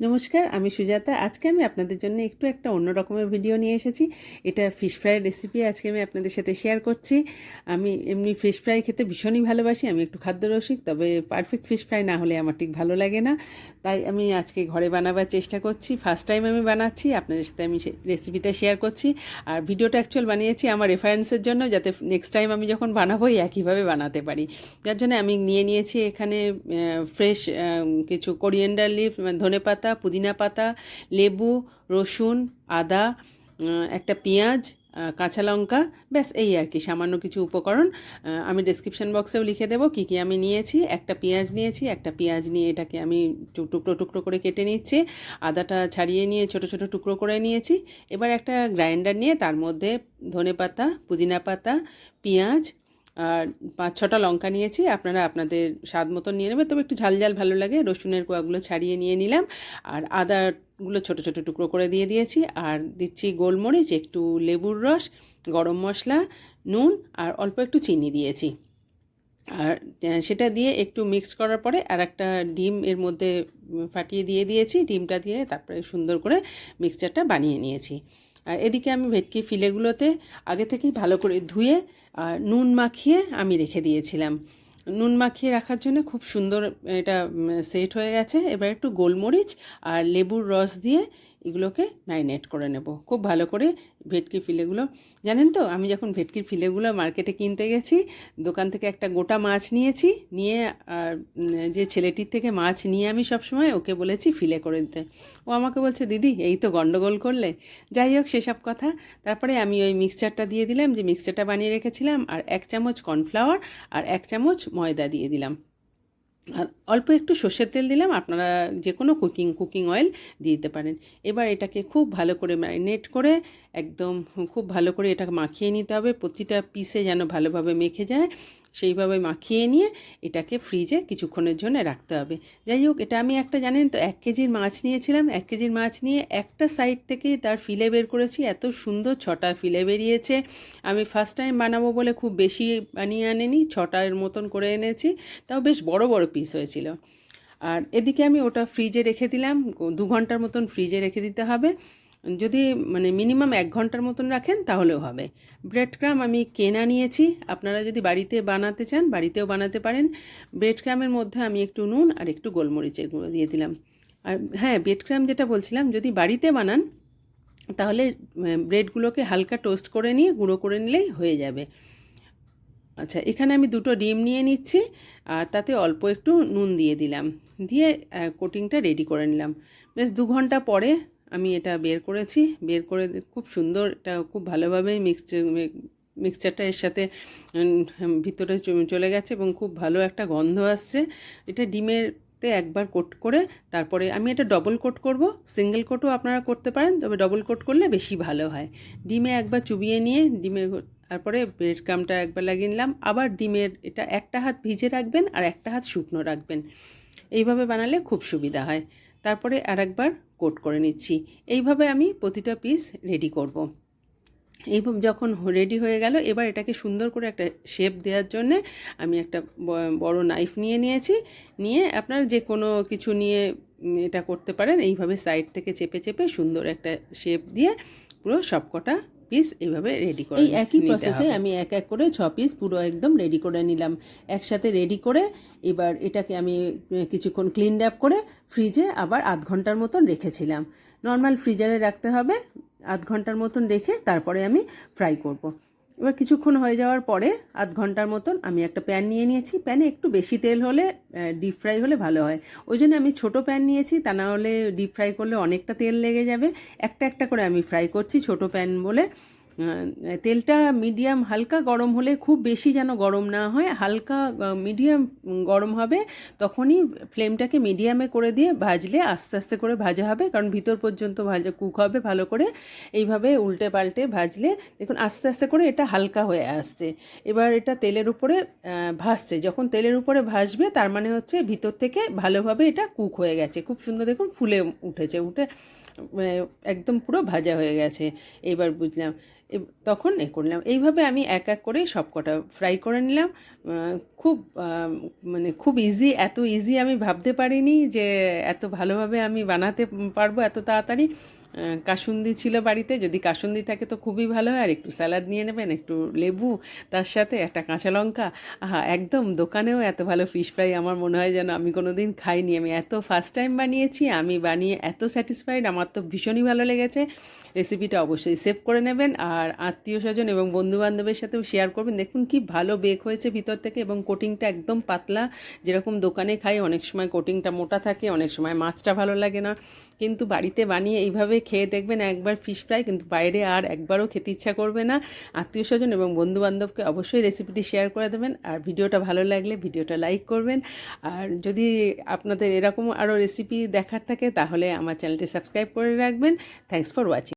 নমস্কার, আমি সুজাতা। আজকে আমি আপনাদের জন্য একটু একটা অন্য রকমের ভিডিও নিয়ে এসেছি। এটা ফিশ ফ্রাই রেসিপি আজকে আমি আপনাদের সাথে শেয়ার করছি। আমি এমনি ফিশ ফ্রাই খেতে ভীষণই ভালোবাসি, আমি একটু খাদ্যরসিক তবে পারফেক্ট ফিশ ফ্রাই না হলে আমার ঠিক ভালো লাগে না। তাই আমি আজকে ঘরে বানাবার চেষ্টা করছি। ফার্স্ট টাইম আমি বানাচ্ছি, আপনাদের সাথে আমি রেসিপিটা শেয়ার করছি। আর ভিডিওটা অ্যাকচুয়াল বানিয়েছি আমার রেফারেন্সের জন্য, যাতে নেক্সট টাইম আমি যখন বানাবো একইভাবে বানাতে পারি। যার জন্য আমি নিয়ে নিয়েছি এখানে ফ্রেশ কিছু কোরিয়েন্ডার লিভ ধনে পাতা পুদিনা পাতা, লেবু, রসুন, আদা একটা পেঁয়াজ কাঁচা লঙ্কা, ব্যাস এই আর কি, সামান্য কিছু উপকরণ। আমি ডেসক্রিপশন বক্সেও লিখে দেবো কী কী আমি নিয়েছি। একটা পেঁয়াজ নিয়েছি, একটা পেঁয়াজ নিয়ে এটাকে আমি টুকরো টুকরো করে কেটে নিচ্ছি। আদাটা ছাড়িয়ে নিয়ে ছোট ছোট টুকরো করে নিয়েছি। এবার একটা গ্রাইন্ডার নিয়ে তার মধ্যে ধনে পাতা পুদিনা পাতা, পেঁয়াজ আর পাঁচ ছটা লঙ্কা নিয়েছি, আপনারা আপনাদের স্বাদ মতন নিয়ে নেবেন। তবে একটু ঝাল ঝাল ভালো লাগে, রসুনের কোয়াগুলো ছাড়িয়ে নিয়ে নিলাম। আর আদাগুলো ছোট ছোট টুকরো করে দিয়ে দিয়েছি। আর দিচ্ছি গোলমরিচ, একটু লেবুর রস, গরম মশলা, নুন আর অল্প একটু চিনি দিয়েছি। আর সেটা দিয়ে একটু মিক্স করার পরে আর একটা ডিম এর মধ্যে ফাটিয়ে দিয়ে দিয়েছি। ডিমটা দিয়ে তারপরে সুন্দর করে মিক্সচারটা বানিয়ে নিয়েছি। আর এদিকে আমি ভেটকি ফিলেগুলোতে আগে থেকেই ভালো করে ধুয়ে আর নুন মাখিয়ে আমি রেখে দিয়েছিলাম। নুন মাখিয়ে রাখার জন্য খুব সুন্দর এটা সেট হয়ে গেছে। এবার একটু গোলমরিচ আর লেবুর রস দিয়ে এগুলোকে ম্যারিনেট করে নেব। খুব ভালো করে ভেটকি ফিলেগুলো, জানেন তো? আমি যখন ভেটকির ফিলেগুলো মার্কেটে কিনতে গেছি, দোকান থেকে একটা গোটা মাছ নিয়েছি, নিয়ে যে ছেলেটির থেকে মাছ নিয়ে আমি সবসময় ওকে বলেছি ফিলে করে দিতে। ও আমাকে বলছে, দিদি, এই তো গণ্ডগোল করলে। যাই হোক, সেসব কথা। তারপরে আমি ওই মিক্সচারটা দিয়ে দিলাম, যে মিক্সচারটা বানিয়ে রেখেছিলাম, আর এক চামচ কর্নফ্লাওয়ার আর এক চামচ ময়দা দিয়ে দিলাম। আর অল্প একটু সর্ষের তেল দিলাম, আপনারা যে কোনো কুকিং কুকিং অয়েল দিয়ে দিতে পারেন। এবার এটাকে খুব ভালো করে ম্যারিনেট করে, একদম খুব ভালো করে এটাকে মাখিয়ে নিতে হবে। প্রতিটা পিসে যেন ভালোভাবে মেখে যায়। সেইভাবে মাখিয়ে নিয়ে এটাকে ফ্রিজে কিছুক্ষণের জন্য রাখতে হবে। যাই হোক, এটা আমি একটা, জানেন তো, এক কেজির মাছ নিয়েছিলাম। এক কেজির মাছ নিয়ে একটা সাইড থেকে তার ফিলে বের করেছি। এত সুন্দর ছটা ফিলে বেরিয়েছে। আমি ফার্স্ট টাইম বানাবো বলে খুব বেশি বানিয়ে আনেনি ছটার মতন করে এনেছি। তাও বেশ বড় বড় পিস হয়েছিল। আর এদিকে আমি ওটা ফ্রিজে রেখে দিলাম। দু ঘণ্টার মতন ফ্রিজে রেখে দিতে হবে। যদি মানে মিনিমাম এক ঘণ্টার মতন রাখেন, তাহলেও হবে। ব্রেড ক্রাম আমি কেনা নিয়েছি। আপনারা যদি বাড়িতে বানাতে চান, বাড়িতেও বানাতে পারেন। ব্রেড ক্রামের মধ্যে আমি একটু নুন আর একটু গোলমরিচের গুঁড়ো দিয়ে দিলাম। আর হ্যাঁ ব্রেড ক্রাম যেটা বলছিলাম, যদি বাড়িতে বানান, তাহলে ব্রেডগুলোকে হালকা টোস্ট করে নিয়ে, গুঁড়ো করে নিলেই হয়ে যাবে। আচ্ছা এখানে আমি দুটো ডিম নিয়ে নিচ্ছি, আর তাতে অল্প একটু নুন দিয়ে দিলাম। দিয়ে কোটিংটা রেডি করে নিলাম। বেশ দু ঘণ্টা পরে আমি এটা বের করেছি। বের করে খুব সুন্দর, এটা খুব ভালোভাবে মিক্সচার মিক্সচারটা এর সাথে ভিতরে চলে গেছে এবং খুব ভালো একটা গন্ধ আসছে। এটা ডিমের একবার কোট করে, তারপরে আমি এটা ডবল কোট করব। সিঙ্গেল কোটও আপনারা করতে পারেন, তবে ডবল কোট করলে বেশি ভালো হয়। ডিমে একবার চুবিয়ে নিয়ে, ডিমের তারপরে ব্রেড ক্রামটা একবার লাগিয়ে নিলাম। আবার ডিমের এটা একটা হাত ভিজে রাখবেন আর একটা হাত শুকনো রাখবেন। এইভাবে বানালে খুব সুবিধা হয়। তারপরে আর একবার কোট করে নিচ্ছি। এইভাবে আমি প্রতিটা পিস রেডি করব। এই যখন রেডি হয়ে গেল, এবার এটাকে সুন্দর করে একটা শেপ দেওয়ার জন্যে আমি একটা বড় নাইফ নিয়ে নিয়েছি। নিয়ে আপনার যে কোনো কিছু নিয়ে এটা করতে পারেন। এইভাবে সাইড থেকে চেপে চেপে সুন্দর একটা শেপ দিয়ে পুরো সবকটা পিস এভাবে রেডি করে এই একই প্রসেসে আমি এক এক করে ছ পিস পুরো একদম রেডি করে নিলাম। একসাথে রেডি করে এবার এটাকে আমি কিছুক্ষণ ক্লিন ড্যাপ করে ফ্রিজে আবার আধ ঘণ্টার মতন রেখেছিলাম। নর্মাল ফ্রিজারে রাখতে হবে আধ ঘণ্টার মতন রেখে তারপরে আমি ফ্রাই করব। এবার কিছুক্ষণ হয়ে যাওয়ার পরে আধ ঘণ্টার মতন আমি একটা প্যান নিয়ে নিয়েছি। প্যানে একটু বেশি তেল হলে ডিপ ফ্রাই হলে ভালো হয়। ওই জন্য আমি ছোটো প্যান নিয়েছি, তা না হলে ডিপ ফ্রাই করলে অনেকটা তেল লেগে যাবে। একটা একটা করে আমি ফ্রাই করছি ছোটো প্যান বলে। তেলটা মিডিয়াম, হালকা গরম হলে খুব বেশি যেন গরম না হয়। হালকা মিডিয়াম গরম হবে, তখনই ফ্লেমটাকে মিডিয়ামে করে দিয়ে ভাজলে আস্তে আস্তে করে ভাজা হবে। কারণ ভিতর পর্যন্ত ভাজা, কুক হবে ভালো করে। এইভাবে উল্টে পাল্টে ভাজলে দেখুন আস্তে আস্তে করে এটা হালকা হয়ে আসছে। এবার এটা তেলের উপরে ভাসছে যখন তেলের উপরে ভাসবে তার মানে হচ্ছে ভিতর থেকে ভালোভাবে এটা কুক হয়ে গেছে। খুব সুন্দর দেখুন ফুলে উঠেছে, উঠে একদম পুরো ভাজা হয়ে গেছে। এবার বুঝলাম তখন এ করলাম এইভাবে আমি এক এক করে সব কটা ফ্রাই করে নিলাম। খুব মানে খুব ইজি এত ইজি আমি ভাবতে পারিনি যে এত ভালোভাবে আমি বানাতে পারব এত তাড়াতাড়ি। কাসুন্দি ছিল বাড়িতে, যদি কাসুন্দি থাকে তো খুবই ভালো হয়। আর একটু স্যালাড নিয়ে নেবেন, একটু লেবু, তার সাথে একটা কাঁচা লঙ্কা। আহা, একদম দোকানেও এত ভালো ফিশ ফ্রাই আমার মনে হয় যেন আমি কোনো দিন খাইনি। আমি এত ফার্স্ট টাইম বানিয়েছি, আমি বানিয়ে এত স্যাটিসফাইড আমার তো ভীষণই ভালো লেগেছে। রেসিপিটা অবশ্যই সেভ করে নেবেন। আর আত্মীয় স্বজন এবং বন্ধু বান্ধবের সাথেও শেয়ার করবেন। দেখুন কি ভালো বেক হয়েছে ভিতর থেকে এবং কোটিংটা একদম পাতলা। যেরকম দোকানে খাই, অনেক সময় কোটিংটা মোটা থাকে, অনেক সময় মাছটা ভালো লাগে না। কিন্তু বাড়িতে বানিয়ে এইভাবে খেয়ে দেখবেন একবার ফিশ ফ্রাই কিন্তু বাইরে আর একবারও খেতে ইচ্ছা করবে না। আত্মীয় স্বজন এবং বন্ধুবান্ধবকে অবশ্যই রেসিপিটি শেয়ার করে দেবেন। আর ভিডিওটা ভালো লাগলে ভিডিওটা লাইক করবেন। আর যদি আপনাদের এরকম আরও রেসিপি দেখার থাকে, তাহলে আমার চ্যানেলটি সাবস্ক্রাইব করে রাখবেন। Thanks for watching